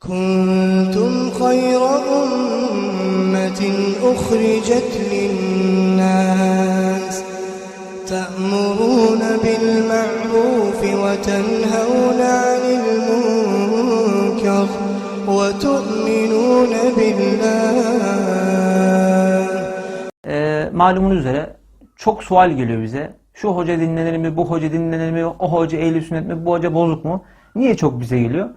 كنتم خير أمة أخرجت للناس تأمرون بالمعروف وتنهون عن المنكر وتؤمنون بالله Ee, malumunuz üzere çok sual geliyor bize. Şu hoca dinlenir mi, bu hoca dinlenir mi, o hoca ehli sünnet mi, bu hoca bozuk mu? Niye çok bize geliyor?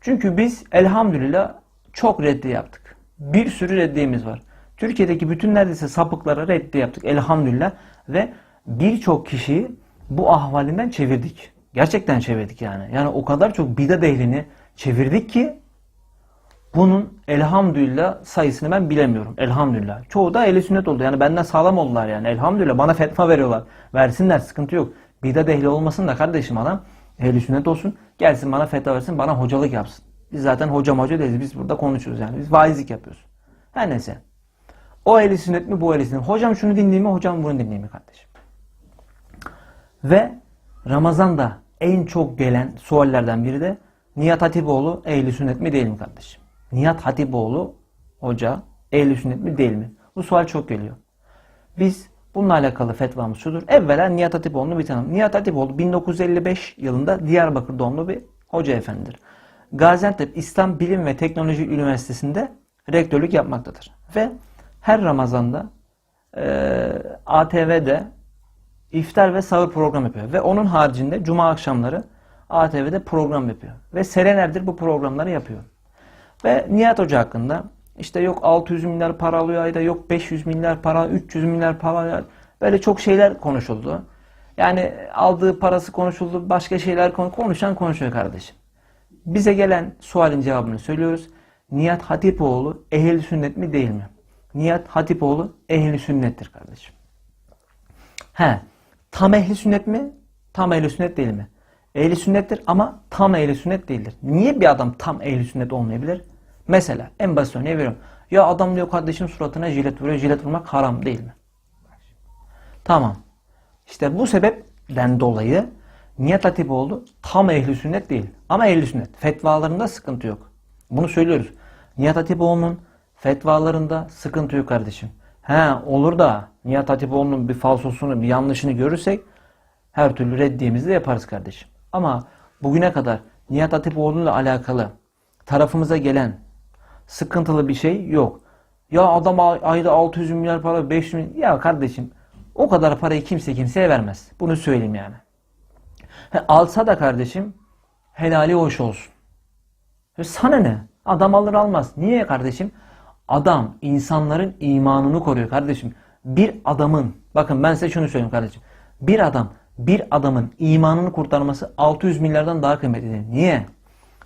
Çünkü biz elhamdülillah çok reddi yaptık. Bir sürü reddiyemiz var. Türkiye'deki bütün neredeyse sapıklara reddi yaptık elhamdülillah ve birçok kişiyi bu ahvalinden çevirdik. Gerçekten çevirdik yani. Yani o kadar çok bidat ehlini çevirdik ki bunun elhamdülillah sayısını ben bilemiyorum. Elhamdülillah. Çoğu da ehli sünnet oldu. Yani benden sağlam oldular yani. Elhamdülillah. Bana fetva veriyorlar. Versinler sıkıntı yok. Bidat ehli olmasın da kardeşim adam ehli sünnet olsun. Gelsin bana fetva versin. Bana hocalık yapsın. Biz zaten hocam hoca değiliz. Biz burada konuşuyoruz yani. Biz vaizlik yapıyoruz. Her neyse. O ehli sünnet mi bu ehli sünnet? Hocam şunu dinleyeyim mi? Hocam bunu dinleyeyim mi kardeşim? Ve Ramazan'da en çok gelen suallerden biri de Nihat Hatipoğlu ehli sünnet mi değil mi kardeşim? Nihat Hatipoğlu hoca ehli sünnet mi değil mi? Bu sual çok geliyor. Biz bununla alakalı fetvamız şudur. Evvela Nihat Hatipoğlu'nu bir tanım. Nihat Hatipoğlu 1955 yılında Diyarbakır doğumlu bir hoca efendidir. Gaziantep İslam Bilim ve Teknoloji Üniversitesi'nde rektörlük yapmaktadır. Ve her Ramazan'da eee ATV'de iftar ve sahur program yapıyor. Ve onun haricinde cuma akşamları ATV'de program yapıyor. Ve senelerdir bu programları yapıyor. Ve Nihat Hoca hakkında işte yok 600 milyar para alıyor ayda, yok 500 milyar para, 300 milyar para. Böyle çok şeyler konuşuldu. Yani aldığı parası konuşuldu, başka şeyler konu konuşan konuşuyor kardeşim. Bize gelen sualin cevabını söylüyoruz. Nihat Hatipoğlu ehli sünnet mi değil mi? Nihat Hatipoğlu ehli sünnettir kardeşim. He, tam ehli sünnet mi? Tam ehli sünnet değil mi? Ehli sünnettir ama tam ehli sünnet değildir. Niye bir adam tam ehli sünnet olmayabilir? Mesela en basit örneği veriyorum. Ya adam diyor kardeşim suratına jilet vuruyor. Jilet vurmak haram değil mi? Tamam. İşte bu sebepten dolayı Nihat Hatipoğlu tam ehli sünnet değil. Ama ehli sünnet. Fetvalarında sıkıntı yok. Bunu söylüyoruz. Nihat Hatipoğlu'nun fetvalarında sıkıntı yok kardeşim. He olur da Nihat Hatipoğlu'nun bir falsosunu, bir yanlışını görürsek her türlü reddiyemizi de yaparız kardeşim. Ama bugüne kadar Nihat Hatipoğlu'yla alakalı tarafımıza gelen sıkıntılı bir şey yok. Ya adam ay- ayda 600 milyar para, 500 milyar. Ya kardeşim o kadar parayı kimse kimseye vermez. Bunu söyleyeyim yani. He, alsa da kardeşim helali hoş olsun. E sana ne? Adam alır almaz. Niye kardeşim? Adam insanların imanını koruyor kardeşim. Bir adamın, bakın ben size şunu söyleyeyim kardeşim. Bir adam, bir adamın imanını kurtarması 600 milyardan daha kıymetlidir. Niye?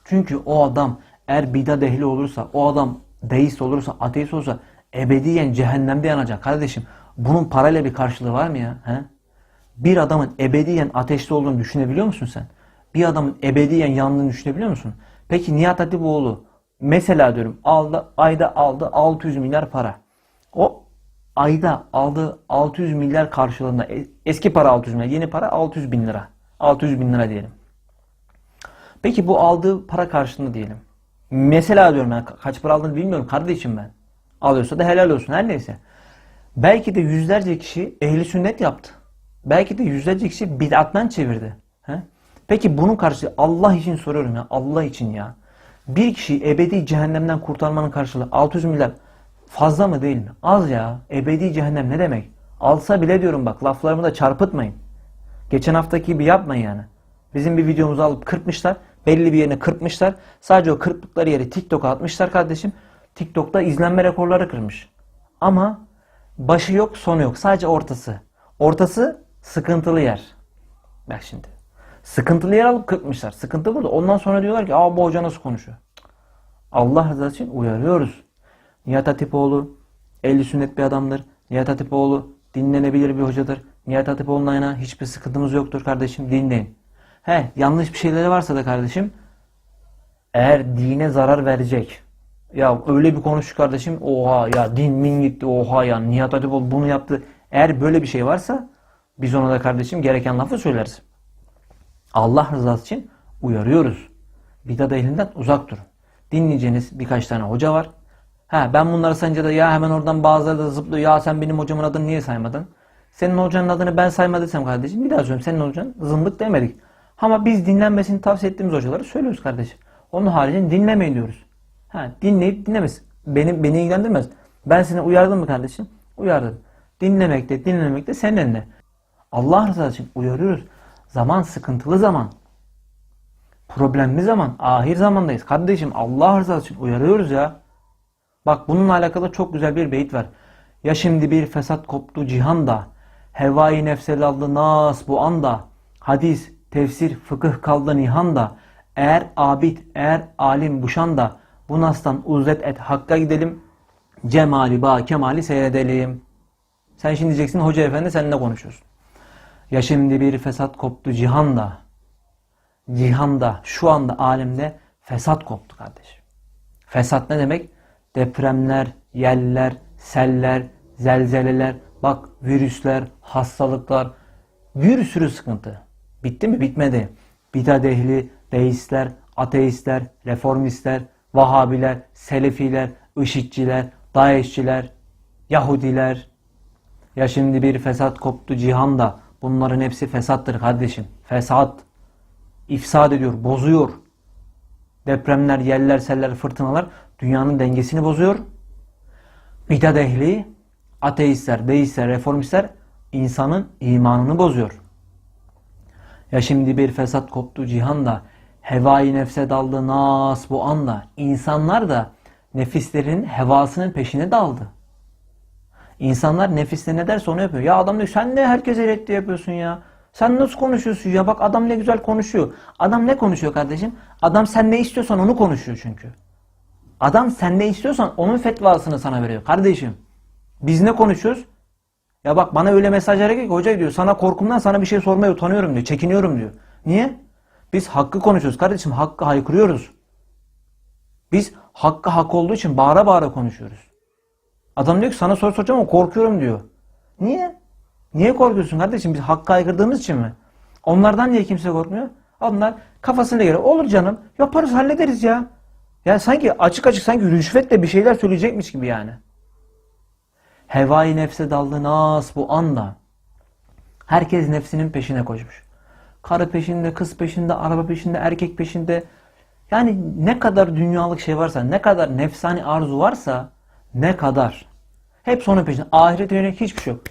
Çünkü o adam eğer bidat ehli olursa, o adam deist olursa, ateist olursa ebediyen cehennemde yanacak. Kardeşim bunun parayla bir karşılığı var mı ya? He? Bir adamın ebediyen ateşte olduğunu düşünebiliyor musun sen? Bir adamın ebediyen yandığını düşünebiliyor musun? Peki Nihat Hatipoğlu mesela diyorum aldı, ayda aldı 600 milyar para. O ayda aldığı 600 milyar karşılığında e- eski para 600 milyar, yeni para 600 bin lira. 600 bin lira diyelim. Peki bu aldığı para karşılığında diyelim. Mesela diyorum ben ka- kaç para aldığını bilmiyorum kardeşim ben. Alıyorsa da helal olsun her neyse. Belki de yüzlerce kişi ehli sünnet yaptı. Belki de yüzlerce kişi bid'attan çevirdi. He? Peki bunun karşılığı Allah için soruyorum ya Allah için ya. Bir kişi ebedi cehennemden kurtarmanın karşılığı 600 milyar fazla mı değil mi? Az ya. Ebedi cehennem ne demek? Alsa bile diyorum bak laflarımı da çarpıtmayın. Geçen haftaki gibi yapmayın yani. Bizim bir videomuzu alıp kırpmışlar. Belli bir yerine kırpmışlar. Sadece o kırptıkları yeri TikTok'a atmışlar kardeşim. TikTok'ta izlenme rekorları kırmış. Ama başı yok sonu yok. Sadece ortası. Ortası sıkıntılı yer. Bak şimdi. Sıkıntılı yer alıp kırpmışlar. Sıkıntı burada. Ondan sonra diyorlar ki aa bu hoca nasıl konuşuyor? Allah rızası için uyarıyoruz. Nihat Hatipoğlu ehli sünnet bir adamdır. Nihat Hatipoğlu dinlenebilir bir hocadır. Nihat Hatipoğlu'na yana hiçbir sıkıntımız yoktur kardeşim dinleyin. He yanlış bir şeyleri varsa da kardeşim eğer dine zarar verecek. Ya öyle bir konuş kardeşim. Oha ya din min gitti. Oha ya Nihat Hatipoğlu bunu yaptı. Eğer böyle bir şey varsa biz ona da kardeşim gereken lafı söyleriz. Allah rızası için uyarıyoruz. Bidat ehlinden uzak durun. dinleyeceğiniz birkaç tane hoca var. Ha ben bunları sayınca da ya hemen oradan bazıları da zıplıyor. Ya sen benim hocamın adını niye saymadın? Senin hocanın adını ben saymadıysam kardeşim bir daha söyleyeyim. Senin hocan zındık demedik. Ama biz dinlenmesini tavsiye ettiğimiz hocaları söylüyoruz kardeşim. Onun haricinde dinlemeyin diyoruz. Ha dinleyip dinlemez. Beni, beni ilgilendirmez. Ben seni uyardım mı kardeşim? Uyardım. Dinlemek de dinlemek de senin eline. Allah rızası için uyarıyoruz. Zaman sıkıntılı zaman. Problemli zaman. Ahir zamandayız. Kardeşim Allah rızası için uyarıyoruz ya. Bak bununla alakalı çok güzel bir beyit var. Ya şimdi bir fesat koptu cihanda. Hevai nefsel aldı nas bu anda. Hadis, tefsir, fıkıh kaldı nihanda. Eğer abid, eğer alim buşanda. Bu nastan uzet et hakka gidelim. Cemali ba kemali seyredelim. Sen şimdi diyeceksin hoca efendi seninle konuşuyorsun. Ya şimdi bir fesat koptu cihanda. Cihanda, şu anda alemde fesat koptu kardeşim. Fesat ne demek? Depremler, yeller, seller, zelzeleler, bak virüsler, hastalıklar, bir sürü sıkıntı. Bitti mi? Bitmedi. Bidat ehli, deistler, ateistler, reformistler, Vahabiler, Selefiler, IŞİD'ciler, DAEŞ'çiler, Yahudiler. Ya şimdi bir fesat koptu cihanda. Bunların hepsi fesattır kardeşim. Fesat. İfsad ediyor, bozuyor. Depremler, yeller, seller, fırtınalar dünyanın dengesini bozuyor. Bidat ehli, ateistler, deistler, reformistler insanın imanını bozuyor. Ya şimdi bir fesat koptu cihanda, hevai nefse daldı nas bu anda. İnsanlar da nefislerin hevasının peşine daldı. İnsanlar nefisle ne derse onu yapıyor. Ya adam diyor sen ne herkese reddi yapıyorsun ya. Sen nasıl konuşuyorsun ya? Bak adam ne güzel konuşuyor. Adam ne konuşuyor kardeşim? Adam sen ne istiyorsan onu konuşuyor çünkü. Adam sen ne istiyorsan onun fetvasını sana veriyor. Kardeşim biz ne konuşuyoruz? Ya bak bana öyle mesajlar geliyor ki hoca diyor sana korkumdan sana bir şey sormaya utanıyorum diyor. Çekiniyorum diyor. Niye? Biz hakkı konuşuyoruz kardeşim. Hakkı haykırıyoruz. Biz hakkı hak olduğu için bağıra bağıra konuşuyoruz. Adam diyor ki sana soru soracağım ama korkuyorum diyor. Niye? Niye korkuyorsun kardeşim? Biz hakkı haykırdığımız için mi? Onlardan niye kimse korkmuyor? Onlar kafasına göre olur canım yaparız hallederiz ya. Yani sanki açık açık sanki rüşvetle bir şeyler söyleyecekmiş gibi yani. Hevai nefse daldı nas bu anda. Herkes nefsinin peşine koşmuş. Karı peşinde, kız peşinde, araba peşinde, erkek peşinde. Yani ne kadar dünyalık şey varsa, ne kadar nefsani arzu varsa, ne kadar. Hep onun peşinde. Ahirete yönelik hiçbir şey yok.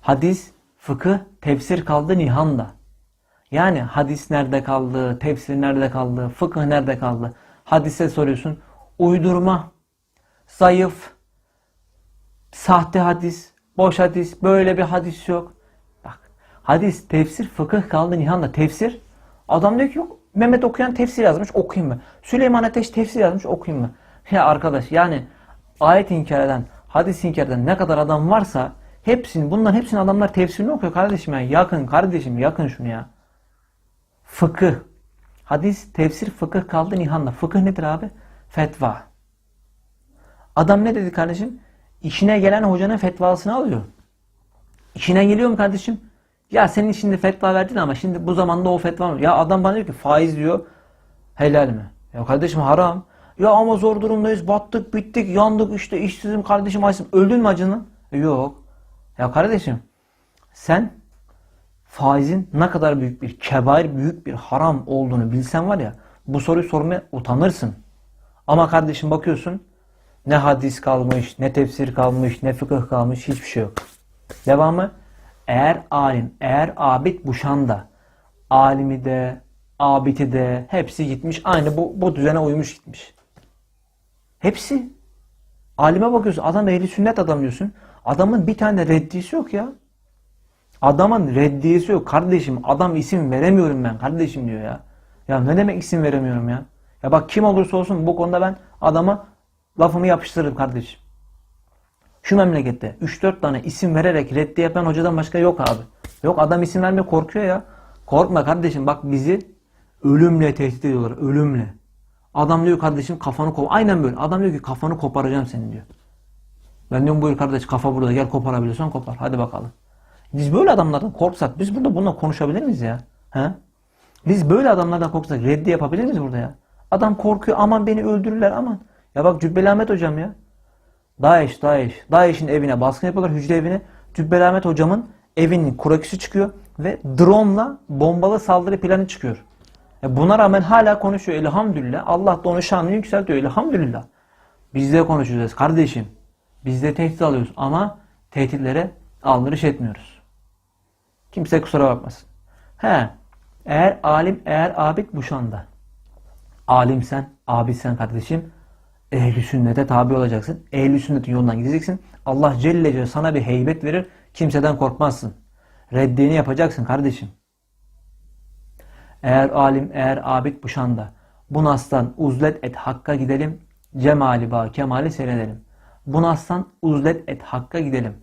Hadis, fıkıh, tefsir kaldı nihanda. Yani hadis nerede kaldı, tefsir nerede kaldı, fıkıh nerede kaldı? Hadise soruyorsun. Uydurma, zayıf, sahte hadis, boş hadis, böyle bir hadis yok. Bak, hadis, tefsir, fıkıh kaldı nihanda. Tefsir, adam diyor ki yok, Mehmet okuyan tefsir yazmış, okuyayım mı? Süleyman Ateş tefsir yazmış, okuyayım mı? Ya arkadaş yani ayet inkar eden, hadis inkar eden ne kadar adam varsa hepsini, bunların hepsini adamlar tefsirini okuyor kardeşim ya. Yakın kardeşim, yakın şunu ya. Fıkıh. Hadis, tefsir, fıkıh kaldı nihanda. Fıkıh nedir abi? Fetva. Adam ne dedi kardeşim? İşine gelen hocanın fetvasını alıyor. İşine geliyor mu kardeşim? Ya senin şimdi fetva verdin ama şimdi bu zamanda o fetva mı? Ya adam bana diyor ki faiz diyor helal mi? Ya kardeşim haram. Ya ama zor durumdayız. Battık, bittik, yandık işte işsizim kardeşim açsın. Öldün mü acının? E, yok. Ya kardeşim sen faizin ne kadar büyük bir kebair, büyük bir haram olduğunu bilsen var ya bu soruyu sormaya utanırsın. Ama kardeşim bakıyorsun ne hadis kalmış, ne tefsir kalmış, ne fıkıh kalmış hiçbir şey yok. Devamı eğer alim, eğer abid bu şanda alimi de, abidi de hepsi gitmiş aynı bu, bu düzene uymuş gitmiş. Hepsi. Alime bakıyorsun adam ehli sünnet adam diyorsun. Adamın bir tane reddiyesi yok ya. Adamın reddiyesi yok. Kardeşim adam isim veremiyorum ben kardeşim diyor ya. Ya ne demek isim veremiyorum ya? Ya bak kim olursa olsun bu konuda ben adama lafımı yapıştırırım kardeşim. Şu memlekette 3-4 tane isim vererek reddi yapan hocadan başka yok abi. Yok adam isim vermeye korkuyor ya. Korkma kardeşim bak bizi ölümle tehdit ediyorlar. Ölümle. Adam diyor kardeşim kafanı kop. Aynen böyle. Adam diyor ki kafanı koparacağım senin diyor. Ben diyorum buyur kardeş kafa burada gel koparabiliyorsan kopar. Hadi bakalım. Biz böyle adamlardan korksak biz burada bununla konuşabilir miyiz ya? He? Biz böyle adamlardan korksak reddi yapabilir miyiz burada ya? Adam korkuyor aman beni öldürürler aman. Ya bak Cübbeli Ahmet hocam ya. Daesh, Daesh. Daesh'in evine baskın yapıyorlar hücre evine. Cübbeli Ahmet hocamın evinin kuraküsü çıkıyor ve drone'la bombalı saldırı planı çıkıyor. E buna rağmen hala konuşuyor elhamdülillah. Allah da onu şanını yükseltiyor elhamdülillah. Biz de konuşacağız kardeşim. Biz de tehdit alıyoruz ama tehditlere aldırış etmiyoruz. Kimse kusura bakmasın. He, eğer alim, eğer abid bu şanda. Alim sen, abid sen kardeşim. Ehli sünnete tabi olacaksın. Ehli sünnetin yolundan gideceksin. Allah Celle Celle sana bir heybet verir. Kimseden korkmazsın. Reddini yapacaksın kardeşim. Eğer alim, eğer abid bu şanda. Bu nastan uzlet et hakka gidelim. Cemali ba kemali seyredelim. Bu nastan uzlet et hakka gidelim.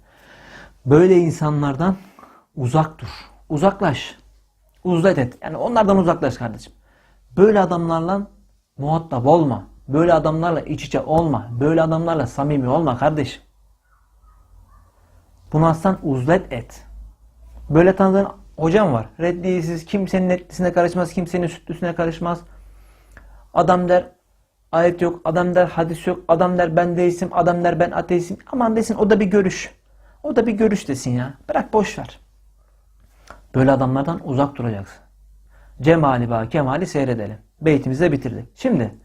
Böyle insanlardan uzak dur. Uzaklaş. Uzlet et. Yani onlardan uzaklaş kardeşim. Böyle adamlarla muhatap olma. Böyle adamlarla iç içe olma. Böyle adamlarla samimi olma kardeşim. Bunu aslan uzlet et. Böyle tanıdığın hocam var. Reddiyesiz, kimsenin etlisine karışmaz, kimsenin sütlüsüne karışmaz. Adam der ayet yok, adam der hadis yok, adam der ben deistim, adam der ben ateistim. Aman desin o da bir görüş. O da bir görüş desin ya. Bırak boş ver. Böyle adamlardan uzak duracaksın. Cemali ba kemali seyredelim. Beytimizi de bitirdik. Şimdi